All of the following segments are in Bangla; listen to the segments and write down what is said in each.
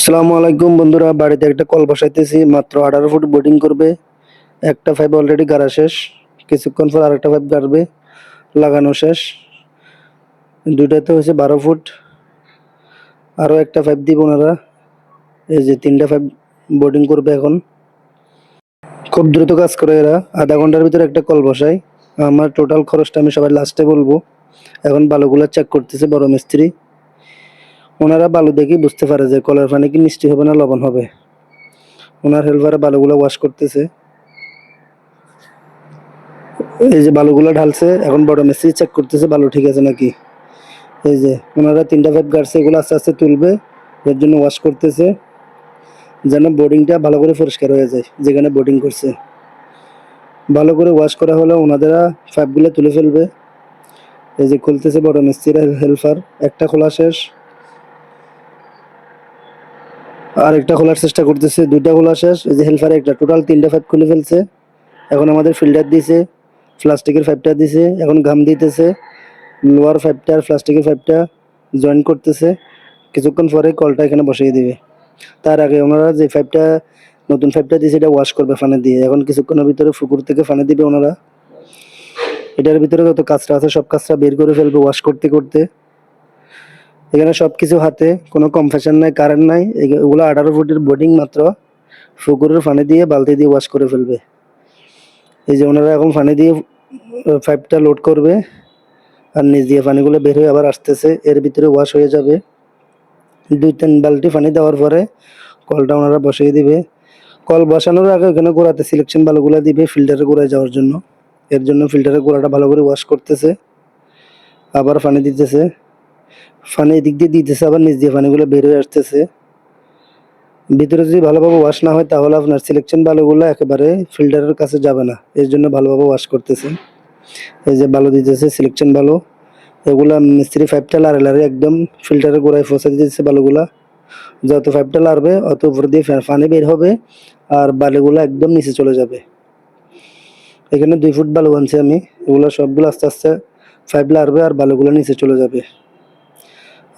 আসসালামু আলাইকুম বন্ধুরা, বাড়িতে একটা কল বসাইতেছি, মাত্র আঠারো ফুট বোটিং করবে, একটা পাইপ অলরেডি গাড়া শেষ, কিছুক্ষণ পর আরেকটা পাইপ গাড়বে, লাগানো শেষ, দুইটাতে হয়েছে বারো ফুট আরও একটা পাইপ দিব ওনারা, এই যে তিনটা পাইপ বোটিং করবে এখন। খুব দ্রুত কাজ করে এরা, আধা ঘণ্টার ভিতরে একটা কল বসায় আমার টোটাল খরচটা আমি সবাই লাস্টে বলব, এখন বালুগুলো চেক করতেছে বড় মিস্ত্রি। ওনারা বালু দেখি বুঝতে পারে যে কলের পানি কি মিষ্টি হবে না লবণ হবে। ওনার হেল্পারে বালুগুলো ওয়াশ করতেছে। এই যে বালুগুলো ঢালছে, এখন বড় মিস্ত্রি চেক করতেছে, বালু ঠিক আছে নাকি? এই যে ওনারা তিনটা পাইপ গাড়ছে, এগুলো আস্তে আস্তে তুলবে, এর জন্য ওয়াশ করতেছে, যেন বোর্ডিংটা ভালো করে পরিষ্কার হয়ে যায়, যেখানে বোর্ডিং করছে। ভালো করে ওয়াশ করা হলে ওনাদেরা পাইপগুলো তুলে ফেলবে। এই যে খুলতেছে বড় মিস্ত্রির হেল্পার, একটা খোলা শেষ। আর একটা খোলার চেষ্টা করতেছে, দুইটা খোলা শেষ, এই যে হেল্পারে একটা, টোটাল তিনটা পাইপ খুলে ফেলছে। এখন আমাদের ফিল্টার দিছে, প্লাস্টিকের পাইপটা দিছে, এখন ঘাম দিতেছে। লোয়ার পাইপটা আর প্লাস্টিকের পাইপটা জয়েন করতেছে। কিছুক্ষণ পরে কলটা এখানে বসিয়ে দিবে। তার আগে ওনারা যে পাইপটা নতুন পাইপটা দিয়েছে এটা ওয়াশ করবে ফানে দিয়ে। এখন কিছুক্ষণের ভিতরে পুকুর থেকে ফানে দিবে ওনারা। এটার ভিতরে যত কাঁচরা আছে, সব কাঁচরা বের করে ফেলবে ওয়াশ করতে করতে। এখানে সব কিছু হাতে, কোনো কম্প্রেশন নাই কারেন্ট নাই। এগ- এগুলো আঠারো ফুটের বোর্ডিং মাত্র। পুকুরের পানি দিয়ে বালতি দিয়ে ওয়াশ করে ফেলবে। এই যে ওনারা এখন পানি দিয়ে পাইপটা লোড করবে। আর নিচ দিয়ে পানিগুলো বের হয়ে আবার আসতেছে। এর ভিতরে ওয়াশ হয়ে যাবে। দুই তিন বালতি পানি দেওয়ার পরে কলটা ওনারা বসিয়ে দিবে। কল বসানোর আগে ওখানে গোড়াতে সিলেকশন ভালোগুলো দিবে ফিল্টারে গোড়ায় যাওয়ার জন্য। এর জন্য ফিল্টারের গোড়াটা ভালো করে ওয়াশ করতেছে। আবার পানি দিতেছে। পানি এদিক দিয়ে দিতেছে, আবার নিচ দিয়ে পানিগুলো বের হয়ে আসতেছে। ভিতরে যদি ভালোভাবে ওয়াশ না হয়, তাহলে আপনার সিলেকশন বালুগুলো একেবারে ফিল্টারের কাছে যাবে না। এর জন্য ভালোভাবে ওয়াশ করতেছে। এই যে বালু দিতেছে সিলেকশন বালু। এগুলা মিস্ত্রি পাইপটা লারে লারে একদম ফিল্টারের গোড়ায় ফসে দিতেছে বালুগুলা। যত পাইপটা লারবে অত উপর দিয়ে পানি বের হবে আর বালুগুলো একদম নিচে চলে যাবে। এখানে দুই ফুট বালু আনছি আমি। এগুলো সবগুলো আস্তে আস্তে পাইপ লারবে আর বালুগুলো নিচে চলে যাবে।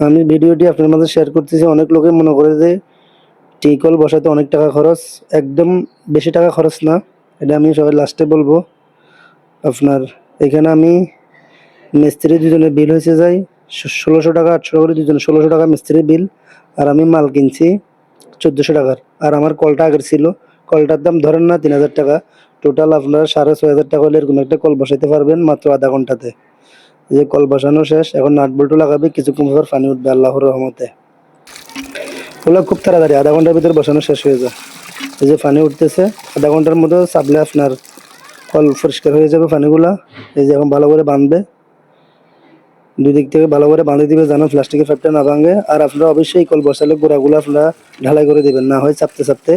আমি ভিডিওটি আপনার মাঝে শেয়ার করতেছি। অনেক লোকে মনে করে যে টিকল বসাতে অনেক টাকা খরচ। একদম বেশি টাকা খরচ না। এটা আমি সবাই লাস্টে বলব। আপনার এখানে আমি মিস্ত্রি দুজনে বিল হয়েছে যাই। ষোলোশো টাকা, আটশো করে দুজনে ষোলোশো টাকা মিস্ত্রির বিল আর আমি মাল কিনছি চোদ্দোশো টাকার। আর আমার কলটা আগের ছিল। কলটার দাম ধরেন না তিন হাজার টাকা। টোটাল আপনারা সাড়ে ছয় হাজার টাকা হলে এরকম একটা কল বসাইতে পারবেন মাত্র আধা ঘন্টাতে। যে কল বসানো শেষ, এখন নাট বল্টু লাগাবে, কিছুক্ষণ পর পানি উঠবে আল্লাহর রহমতে। ওগুলো খুব তাড়াতাড়ি, আধা ঘণ্টার ভিতরে বসানো শেষ হয়ে যায়। এই যে পানি উঠতেছে, আধা ঘণ্টার মধ্যে চাপলে আপনার কল পরিষ্কার হয়ে যাবে পানিগুলা। এই যে এখন ভালো করে বাঁধবে। দুই দিক থেকে ভালো করে বাঁধে দিবে যেন প্লাস্টিকের পাইপটা না ভাঙে। আর আপনারা অবশ্যই কল বসালে গোড়াগুলো আপনারা ঢালাই করে দিবেন, না হয় চাপতে চাপতে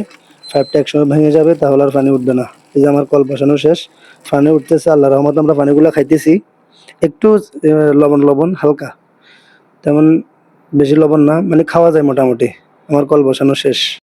পাইপটা একসময় ভেঙে যাবে, তাহলে আর পানি উঠবে না। এই যে আমার কল বসানো শেষ, পানি উঠতেছে আল্লাহ রহমত আমরা পানিগুলো খাইতেছি। একটু লবণ লবণ, হালকা। তেমন বেশি লবণ না মানে খাওয়া যায় মোটামুটি। আমার কল বসানো শেষ।